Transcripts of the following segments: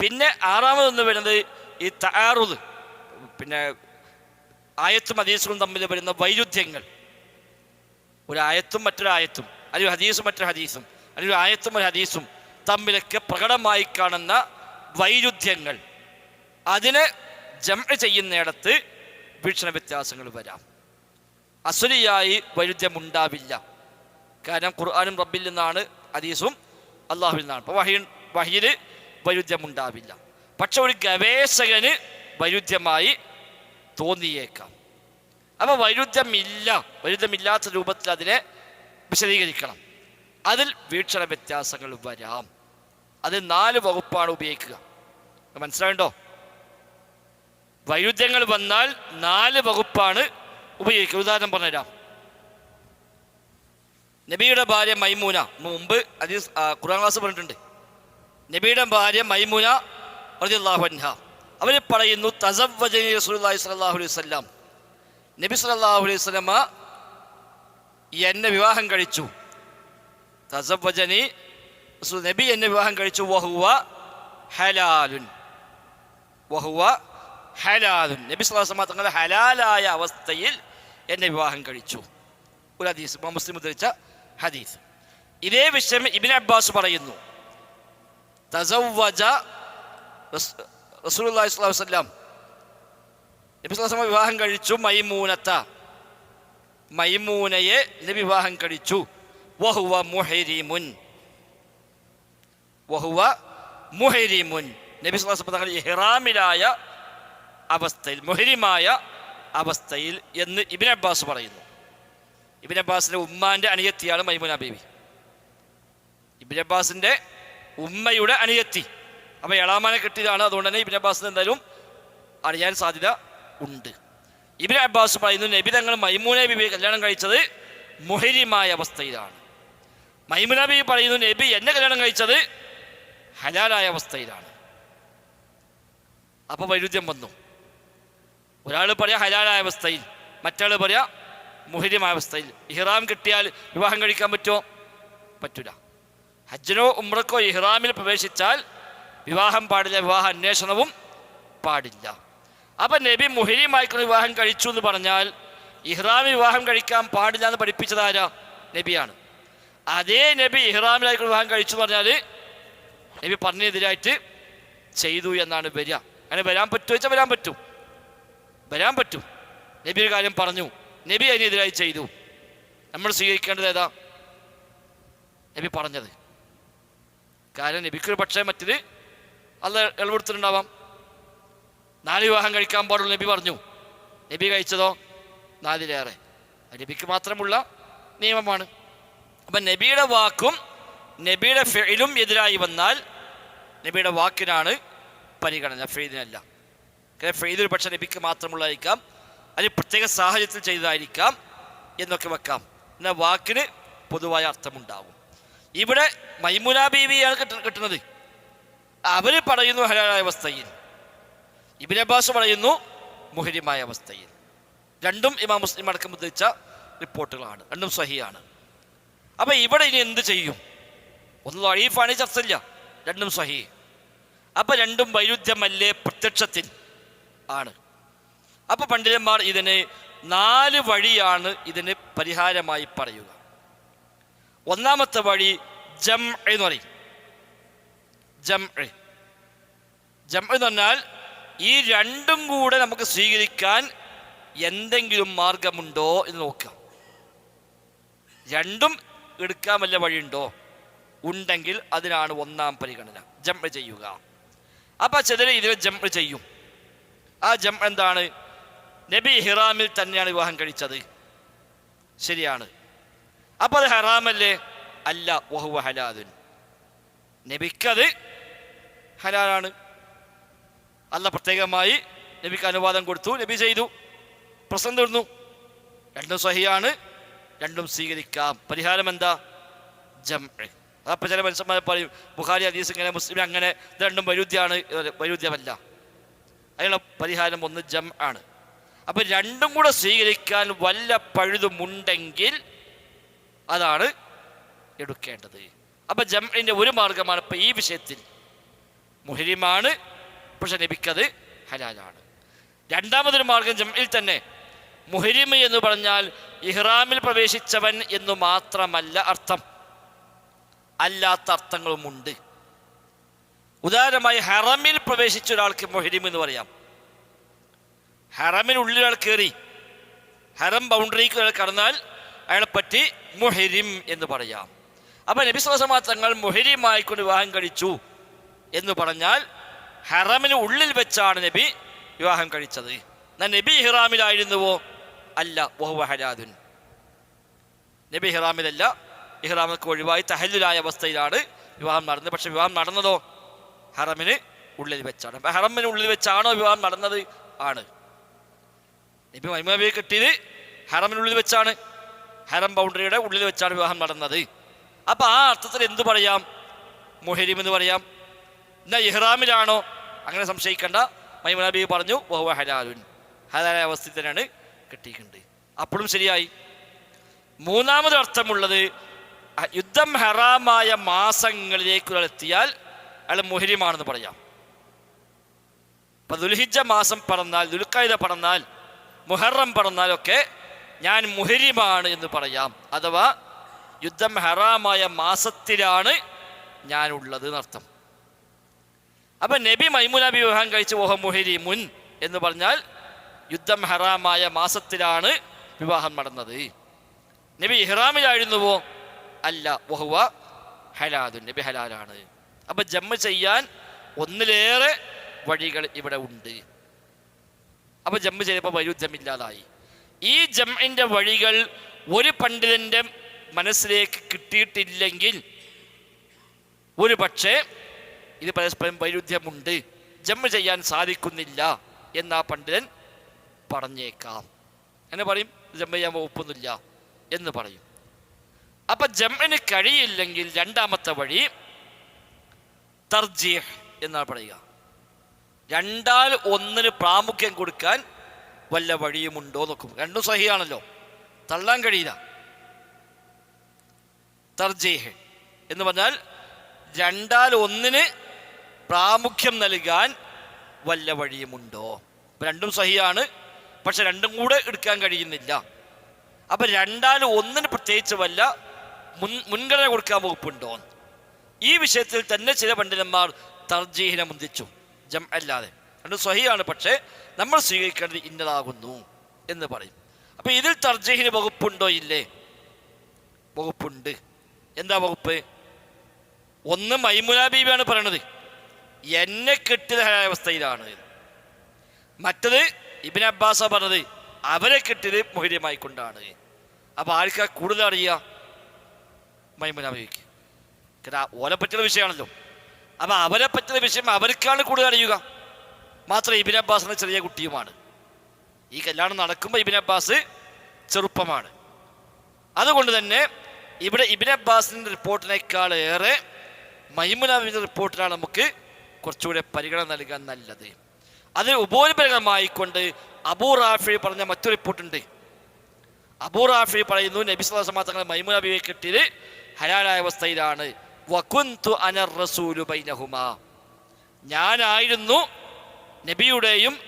പിന്നെ ആറാമതൊന്ന് വരുന്നത് ഈ താറുത് പിന്നെ ആയത്തും ഹദീസും തമ്മിൽ വരുന്ന വൈരുദ്ധ്യങ്ങൾ. ഒരു ആയത്തും മറ്റൊരു ആയത്തും അല്ലെങ്കിൽ ഹദീസും മറ്റൊരു ഹദീസും അല്ലെങ്കിൽ ആയത്തും ഒരു ഹദീസും തമ്മിലൊക്കെ പ്രകടമായി കാണുന്ന വൈരുദ്ധ്യങ്ങൾ. അതിനെ ജമ ചെയ്യുന്നിടത്ത് വീക്ഷണ വ്യത്യാസങ്ങൾ വരാം. അസുലിയായി വൈരുദ്ധ്യമുണ്ടാവില്ല. കാരണം ഖുർആാനും റബ്ബിൽ നിന്നാണ് ഹദീസും അള്ളാഹുവിൽ നിന്നാണ്. അപ്പോൾ വഹീൻ വഹിയിൽ വൈരുദ്ധ്യമുണ്ടാവില്ല. പക്ഷെ ഒരു ഗവേഷകന് വൈരുദ്ധ്യമായി തോന്നിയേക്കാം. അപ്പോൾ വൈരുദ്ധ്യമില്ല വൈരുദ്ധ്യമില്ലാത്ത രൂപത്തിൽ അതിനെ വിശദീകരിക്കണം. അതിൽ വീക്ഷണ വ്യത്യാസങ്ങൾ വരാം. അത് നാല് വകുപ്പാണ് ഉപയോഗിക്കുക. മനസ്സിലായിട്ടോ വൈരുദ്ധ്യങ്ങൾ വന്നാൽ നാല് വകുപ്പാണ് ഉപയോഗിക്കുക. ഉദാഹരണം പറഞ്ഞുതരാം. നബിയുടെ ഭാര്യ മൈമൂന മുമ്പ് അതിൽ ഖുർആൻ ക്ലാസ് പറഞ്ഞിട്ടുണ്ട്. നബിയുടെ ഭാര്യ മൈമുന അൻഹ. അവർ പറയുന്നു തസവ്വജനി അലൈഹി നബി സല്ലല്ലാഹു അലൈഹി സ്വലമ എന്നെ വിവാഹം കഴിച്ചു. തസവ്വജനി നബി എന്നെ വിവാഹം കഴിച്ചു. വഹുവ ഹലാലുൻ. വഹുവ ഹലാലുൻ. നബി വസല്ലമ തങ്ങളുടെ ഹലാലായ അവസ്ഥയിൽ എന്നെ വിവാഹം കഴിച്ചു. ഒരു ഹദീസ് മുസ്ലിം ഉദ്ധരിച്ച ഹദീസ്. ഇതേ വിഷയം ഇബിൻ അബ്ബാസ് പറയുന്നു. തസവ്വജ റസ്- റസൂലുള്ളാഹി അലൈഹി വസല്ലം. നബി വിവാഹം കഴിച്ചു മൈമൂനത്ത. മൈമൂനയെ നബി വിവാഹം കഴിച്ചു. വഹുവ മുഹരിമുൻ. വഹുവ മുഹരിമുൻ. നബി ഇഹ്റാമിലായ അവസ്ഥയിൽ മുഹരിമായ അവസ്ഥയിൽ എന്ന് ഇബിൻ അബ്ബാസ് പറയുന്നു. ഇബിൻ അബ്ബാസിന്റെ ഉമ്മാന്റെ അനിയത്തിയാണ് മൈമൂന ബീവി. ഇബിൻ അബ്ബാസിന്റെ ഉമ്മയുടെ അനിയത്തി. അപ്പൊ എളാമാനെ കിട്ടിയതാണ്. അതുകൊണ്ട് തന്നെ ഇബിൻ അബ്ബാസിന് എന്തായാലും അറിയാൻ സാധ്യത ഉണ്ട്. ഇബിൻ അബ്ബാസ് പറയുന്നു നബി തങ്ങൾ മൈമൂന ബിബി കല്യാണം കഴിച്ചത് മുഹരിമായ അവസ്ഥയിലാണ്. മൈമുന ബിബി പറയുന്നു നബി എന്നെ കല്യാണം കഴിച്ചത് ഹലാലായ അവസ്ഥയിലാണ്. അപ്പോൾ വൈരുദ്ധ്യം വന്നു. ഒരാൾ പറയാ ഹലാലായ അവസ്ഥയിൽ മറ്റാൾ പറയാ മുഹരിമായ അവസ്ഥയിൽ. ഇഹ്റാം കിട്ടിയാൽ വിവാഹം കഴിക്കാൻ പറ്റുമോ? പറ്റൂല. ഹജ്ജിനോ ഉമ്രക്കോ ഇഹ്റാമിൽ പ്രവേശിച്ചാൽ വിവാഹം പാടില്ല വിവാഹ അന്വേഷണവും പാടില്ല. അപ്പൊ നബി മുഹരിമായിക്കൊണ്ട് വിവാഹം കഴിച്ചു എന്ന് പറഞ്ഞാൽ ഇഹ്റാമി വിവാഹം കഴിക്കാൻ പാടില്ല എന്ന് പഠിപ്പിച്ചതാരാ നബിയാണ്. അതേ നബി ഇഹ്റാമിലായിക്കൊണ്ട് വിവാഹം കഴിച്ചു എന്ന് പറഞ്ഞാൽ നബി പറഞ്ഞെതിരായിട്ട് ചെയ്തു എന്നാണ് വരിക. അങ്ങനെ വരാൻ പറ്റുമോ വെച്ചാൽ വരാൻ പറ്റും. വരാൻ പറ്റും. നബി ഒരു കാര്യം പറഞ്ഞു. നബി അതിനെതിരായി ചെയ്തു. നമ്മൾ സ്വീകരിക്കേണ്ടത് ഏതാ? നബി പറഞ്ഞത്. കാരണം നബിക്കൊരു പക്ഷേ മറ്റത് അല്ല ഇളവെടുത്തിട്ടുണ്ടാവാം. നാല് വിവാഹം കഴിക്കാൻ പാടുള്ള നബി പറഞ്ഞു. നബി കഴിച്ചതോ? നാലിലേറെ. നബിക്ക് മാത്രമുള്ള നിയമമാണ്. അപ്പം നബിയുടെ വാക്കും നബിയുടെ ഫെയിലും എതിരായി വന്നാൽ നബിയുടെ വാക്കിനാണ് പരിഗണന. ഫെയ്ദിനല്ല ഫെയ്ദ് ഒരു പക്ഷേ നബിക്ക് മാത്രമുള്ളതായിരിക്കാം. അതിന് പ്രത്യേക സാഹചര്യത്തിൽ ചെയ്തതായിരിക്കാം എന്നൊക്കെ വെക്കാം. എന്നാൽ വാക്കിന് പൊതുവായ അർത്ഥമുണ്ടാവും. ഇവിടെ മൈമുന ബീവിയാണ് കിട്ട- കിട്ടുന്നത്. അവർ പറയുന്നു ഹലാലായ അവസ്ഥയിൽ. ഇബിൻ അബ്ബാസ് പറയുന്നു മുഹരിമായ അവസ്ഥയിൽ. രണ്ടും ഇമാം മുസ്ലിം അടക്കം ഉദ്ധരിച്ച റിപ്പോർട്ടുകളാണ് രണ്ടും സഹിയാണ്. അപ്പൊ ഇവിടെ ഇനി എന്ത് ചെയ്യും? ഒന്ന് അഴീഫാണ് ചർച്ചയില്ല. രണ്ടും സഹി. അപ്പൊ രണ്ടും വൈരുദ്ധ്യമല്ലേ പ്രത്യക്ഷത്തിൽ ആണ്. അപ്പൊ പണ്ഡിതന്മാർ ഇതിന് നാല് വഴിയാണ് ഇതിന് പരിഹാരമായി പറയുക. ഒന്നാമത്തെ വഴി ജം എന്ന് പറയും. ജം ജം എന്ന് പറഞ്ഞാൽ ഈ രണ്ടും കൂടെ നമുക്ക് സ്വീകരിക്കാൻ എന്തെങ്കിലും മാർഗമുണ്ടോ എന്ന് നോക്കാം രണ്ടും എടുക്കാൻ വല്ല വഴിയുണ്ടോ? ഉണ്ടെങ്കിൽ അതിനാണ് ഒന്നാം പരിഗണന. ജം ചെയ്യുക. അപ്പൊ ചിലർ ഇതിൽ ജം ചെയ്യും. ആ ജം എന്താണ്? നബി ഹിറാമിൽ തന്നെയാണ് വിവാഹം കഴിച്ചത്. ശരിയാണ്. അപ്പൊ അത് ഹറാമല്ലേ? അല്ല വഹുവ ഹലാദുൻ നബിക്കത് ഹലാലാണ്. അല്ല പ്രത്യേകമായി നബിക്ക് അനുവാദം കൊടുത്തു നബി ചെയ്തു. പ്രശ്നം തീർന്നു. രണ്ടും സഹിയാണ് രണ്ടും സ്വീകരിക്കാം. പരിഹാരം എന്താ? ജം അപ്പൊ ചില മനുഷ്യന്മാരെ പറയും ബുഖാരി ഹദീസ് ഇങ്ങനെ മുസ്ലിം അങ്ങനെ ഇത് രണ്ടും വൈരുദ്ധ്യമാണ്. വൈരുദ്ധ്യമല്ല. അതിനുള്ള പരിഹാരം ഒന്ന് ജം ആണ്. അപ്പൊ രണ്ടും കൂടെ സ്വീകരിക്കാൻ വല്ല പഴുതുമുണ്ടെങ്കിൽ അതാണ് എടുക്കേണ്ടത്. അപ്പൊ ജംഇന്റെ ഒരു മാർഗമാണ് ഇപ്പൊ ഈ വിഷയത്തിൽ. മുഹരിമാണ് പക്ഷെ നബിക്കത് ഹലാലാണ്. രണ്ടാമതൊരു മാർഗം ജംഇൽ തന്നെ. മുഹരിമ എന്ന് പറഞ്ഞാൽ ഇഹ്റാമിൽ പ്രവേശിച്ചവൻ എന്നു മാത്രമല്ല അർത്ഥം. അല്ലാത്ത അർത്ഥങ്ങളുമുണ്ട്. ഉദാഹരണമായി ഹറമിൽ പ്രവേശിച്ച ഒരാൾക്ക് മുഹരിം എന്ന് പറയാം. ഹറമിനുള്ളിൽ ഒരാൾ കയറി ഹറം ബൗണ്ടറിക്ക് ഒരാൾ കടന്നാൽ അയാളെ പറ്റി മുഹിരിം എന്ന് പറയാം. അപ്പൊ നബി സ്വലമ തങ്ങൾ മുഹിരിമായിക്കൊണ്ട് വിവാഹം കഴിച്ചു എന്ന് പറഞ്ഞാൽ ഹറമിന് ഉള്ളിൽ വെച്ചാണ് നബി വിവാഹം കഴിച്ചത്. എന്നാൽ നബി ഹിറാമിലായിരുന്നുവോ അല്ല വഹുവ ഹലാദുൻ നബി ഹിറാമിലല്ല ഇഹ്റാമൊക്കെ ഒഴിവായി തഹല്ലുലായ അവസ്ഥയിലാണ് വിവാഹം നടന്നത്. പക്ഷെ വിവാഹം നടന്നതോ? ഹറമിന് ഉള്ളിൽ വെച്ചാണ്. അപ്പൊ ഹറമിന് ഉള്ളിൽ വെച്ചാണോ വിവാഹം നടന്നത്? ആണ്. നബി മൈമബിയെ കിട്ടിയത് ഹറമിനുള്ളിൽ വെച്ചാണ്. ഹറം ബൗണ്ടറിയുടെ ഉള്ളിൽ വെച്ചാണ് വിവാഹം നടന്നത്. അപ്പോൾ ആ അർത്ഥത്തിൽ എന്തു പറയാം? മുഹരിം എന്ന് പറയാം. എന്നാ ഇഹ്റാമിലാണോ? അങ്ങനെ സംശയിക്കേണ്ട. മൈമുനബി പറഞ്ഞു ബഹുവ ഹലാലുൻ. ഹലാലായ അവസ്ഥയിൽ തന്നെയാണ് കിട്ടിയിട്ടുണ്ട്. അപ്പോഴും ശരിയായി. മൂന്നാമത് അർത്ഥമുള്ളത് യുദ്ധം ഹറാമായ മാസങ്ങളിലേക്ക് എത്തിയാൽ അയാൾ മുഹരിമാണെന്ന് പറയാം. ഇപ്പൊ ദുൽഹിജ മാസം പറന്നാൽ ദുൽഖൈദ പറന്നാൽ മുഹറം പറന്നാലൊക്കെ ഞാൻ മുഹരിമാണ് എന്ന് പറയാം. അഥവാ യുദ്ധം ഹറാമായ മാസത്തിലാണ് ഞാൻ ഉള്ളത് എന്നർത്ഥം. അപ്പൊ നബി മൈമുനബി വിവാഹം കഴിച്ച് ഓഹ മുഹരി മുൻ എന്ന് പറഞ്ഞാൽ യുദ്ധം ഹറാമായ മാസത്തിലാണ് വിവാഹം നടന്നത്. നബി ഇഹ്റാമിലായിരുന്നുവോ? അല്ല. വഹുവ ഹലാദു നബി ഹലാലാണ്. അപ്പൊ ജമ്മ ചെയ്യാൻ ഒന്നിലേറെ വഴികൾ ഇവിടെ ഉണ്ട്. അപ്പൊ ജമ്മ് ചെയ്തപ്പോൾ വൈരുദ്ധ്യമില്ലാതായി ഈ ജമ്മിന്റെ വഴികൾ ഒരു പണ്ഡിതന്റെ മനസ്സിലേക്ക് കിട്ടിയിട്ടില്ലെങ്കിൽ ഒരു പക്ഷേ ഇത് പരസ്പരം വൈരുദ്ധ്യമുണ്ട്. ജമ്മ് ചെയ്യാൻ സാധിക്കുന്നില്ല എന്ന് ആ പണ്ഡിതൻ പറഞ്ഞേക്കാം. എന്നെ പറയും ജമ്മ ചെയ്യാൻ വകുപ്പൊന്നുമില്ല എന്ന് പറയും. അപ്പൊ ജമ്മിന് കഴിയില്ലെങ്കിൽ രണ്ടാമത്തെ വഴി തർജീഹ് എന്നാണ് പറയുക. രണ്ടാൽ ഒന്നിന് പ്രാമുഖ്യം കൊടുക്കാൻ വല്ല വഴിയുമുണ്ടോ നോക്കും രണ്ടും സഹിയാണല്ലോ. തള്ളാൻ കഴിയില്ല. തർജേഹ് എന്ന് പറഞ്ഞാൽ രണ്ടാൽ ഒന്നിന് പ്രാമുഖ്യം നൽകാൻ വല്ല വഴിയുമുണ്ടോ? രണ്ടും സഹിയാണ്. പക്ഷെ രണ്ടും കൂടെ എടുക്കാൻ കഴിയുന്നില്ല. അപ്പൊ രണ്ടാൽ ഒന്നിന് പ്രത്യേകിച്ച് വല്ല മുൻ മുൻഗണന കൊടുക്കാൻ വകുപ്പുണ്ടോ? ഈ വിഷയത്തിൽ തന്നെ ചില പണ്ഡിതന്മാർ തർജീഹിനെ മുന്തിച്ചു. ജം അല്ലാതെ. രണ്ടും സ്വഹിയാണ് പക്ഷേ നമ്മൾ സ്വീകരിക്കേണ്ടത് ഇന്നതാകുന്നു എന്ന് പറയും. അപ്പോൾ ഇതിൽ തർജീഹിന് വകുപ്പുണ്ടോ? ഇല്ലേ. വകുപ്പുണ്ട്. എന്താ വകുപ്പ്? ഒന്ന് മൈമുന ബീബിയാണ് പറയണത്. എന്നെ കിട്ടിയ അവസ്ഥയിലാണ്. മറ്റത് ഇബിൻ അബ്ബാസ പറഞ്ഞത് അവരെ കിട്ടിയത് മുഹര്യമായിക്കൊണ്ടാണ്. അപ്പോൾ ആർക്കാ കൂടുതൽ അറിയുക മൈമുന ബീബിക്ക് ഓലെ പറ്റുന്ന വിഷയമാണല്ലോ. അപ്പോൾ അവരെ പറ്റുന്ന വിഷയം അവർക്കാണ് കൂടുതൽ അറിയുക. മാത്രം ഇബിൻ എന്ന ചെറിയ കുട്ടിയുമാണ്. ഈ കല്യാണം നടക്കുമ്പോൾ ഇബിൻ അബ്ബാസ് ചെറുപ്പമാണ്. അതുകൊണ്ട് തന്നെ ഇവിടെ ഇബിൻ അബ്ബാസിന്റെ റിപ്പോർട്ടിനേക്കാൾ ഏറെ മൈമുനാബിന്റെ റിപ്പോർട്ടിനാണ് നമുക്ക് കുറച്ചുകൂടെ പരിഗണന നൽകാൻ നല്ലത്. അതിന് ഉപോത്പരകമായിക്കൊണ്ട് അബൂ റാഫി പറഞ്ഞ മറ്റൊരു റിപ്പോർട്ടുണ്ട്. അബൂ റാഫി പറയുന്നു നബി സ്വലാസമാ തങ്ങൾ മൈമുനാബിയെ കെട്ടിയത് ഹലാലായ അവസ്ഥയിലാണ്. വകുന്തു അനർ റസൂലു ബൈനഹുമാ. ഞാനായിരുന്നു നബിയുടെയും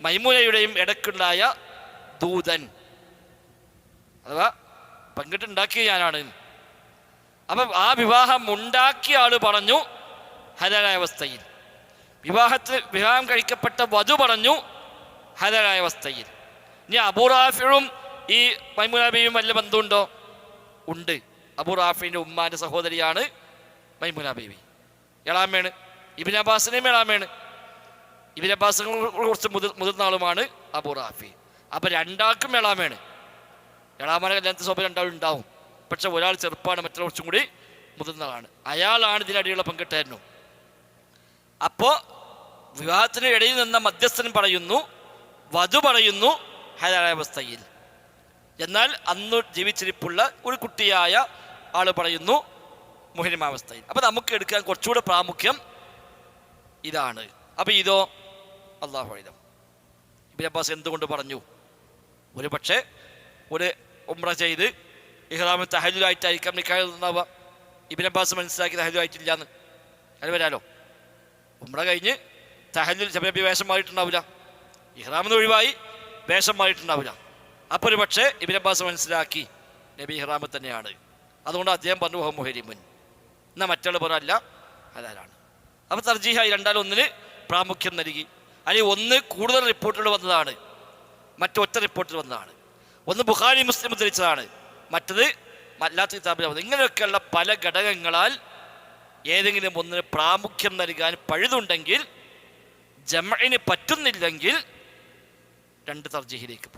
മൈമുനയുടെയും ഇടക്കുണ്ടായ ദൂതൻ. അഥവാ പങ്കിട്ടുണ്ടാക്കിയ ഞാനാണ്. അപ്പം ആ വിവാഹം ഉണ്ടാക്കിയ ആൾ പറഞ്ഞു ഹരരായ അവസ്ഥയിൽ. വിവാഹത്തിൽ വിവാഹം കഴിക്കപ്പെട്ട വധു പറഞ്ഞു ഹരരായ അവസ്ഥയിൽ. ഇനി അബൂറാഫിയും ഈ മൈമുനാബിയും വല്ല ബന്ധമുണ്ടോ? ഉണ്ട്. അബൂറാഫിന്റെ ഉമ്മാന്റെ സഹോദരിയാണ് മൈമുന എളാമേണ് ഇബിൻ അബ്ബാസിനെയും എളാമേണ് ഇബിൻ പാസങ്ങൾ കുറച്ച് മുതിർ മുതിർന്ന ആളുമാണ് അബൂറാഫി അപ്പം രണ്ടാൾക്കും എളാമേണ് എളാമാനെ കല്യാണത്തിൽ സ്വഭാവം രണ്ടാളും ഉണ്ടാവും. പക്ഷെ ഒരാൾ ചെറുപ്പമാണ് മറ്റൊരാൾ കുറച്ചും കൂടി മുതിർന്നതാണ്. അയാളാണ് ഇതിനടിയുള്ള പങ്കിട്ടായിരുന്നു അപ്പോൾ വിവാഹത്തിന് ഇടയിൽ നിന്ന മധ്യസ്ഥൻ പറയുന്നു വധു പറയുന്നു ഹലാവസ്ഥയിൽ എന്നാൽ അന്ന് ജീവിച്ചിരിപ്പുള്ള ഒരു കുട്ടിയായ ആൾ പറയുന്നു മുഹരിമാവസ്ഥയിൽ. അപ്പോൾ നമുക്ക് എടുക്കാൻ കുറച്ചുകൂടെ പ്രാമുഖ്യം ഇതാണ്. അപ്പോൾ ഇതോ അള്ളാഹു ഇതം ഇബിൻ അബ്ബാസ് എന്തുകൊണ്ട് പറഞ്ഞു? ഒരു പക്ഷേ ഒരു ഉമ്ര ചെയ്ത് ഇഹ്റാമിൽ തഹലുലായിട്ടായിരിക്കാം ഉണ്ടാവുക ഇബിൻ അബ്ബാസ് മനസ്സിലാക്കി തഹലുമായിട്ടില്ല എന്ന് അത് വരാലോ? ഉമ്ര കഴിഞ്ഞ് തഹലുൽ ചിലപ്പോൾ വേഷം മാറിയിട്ടുണ്ടാവില്ല. ഇഹ്റാമെന്ന് ഒഴിവായി വേഷം മാറിയിട്ടുണ്ടാവില്ല. അപ്പോൾ ഒരു പക്ഷേ ഇബിൻ അബ്ബാസ് മനസ്സിലാക്കി നബി ഇഹ്റാമ് തന്നെയാണ്. അതുകൊണ്ട് അദ്ദേഹം പറഞ്ഞു ഹോ മുഹരിമുൻ. എന്നാൽ മറ്റുള്ള പറഞ്ഞല്ല ഹലാലാണ് അപ്പോൾ തർജീഹായി രണ്ടാലൊന്നിന് പ്രാമുഖ്യം നൽകി. അല്ലെങ്കിൽ ഒന്ന് കൂടുതൽ റിപ്പോർട്ടുകൾ വന്നതാണ് മറ്റൊറ്റ റിപ്പോർട്ടിൽ വന്നതാണ്. ഒന്ന് ബുഖാരി മുസ്ലിം ഉദ്ധരിച്ചതാണ് മറ്റത് അല്ലാത്ത കിതാബിൽ ഇങ്ങനെയൊക്കെയുള്ള പല ഘടകങ്ങളാൽ ഏതെങ്കിലും ഒന്നിന് പ്രാമുഖ്യം നൽകാൻ പഴുതുണ്ടെങ്കിൽ ജമഇന് പറ്റുന്നില്ലെങ്കിൽ രണ്ട് തർജിഹിലേക്ക്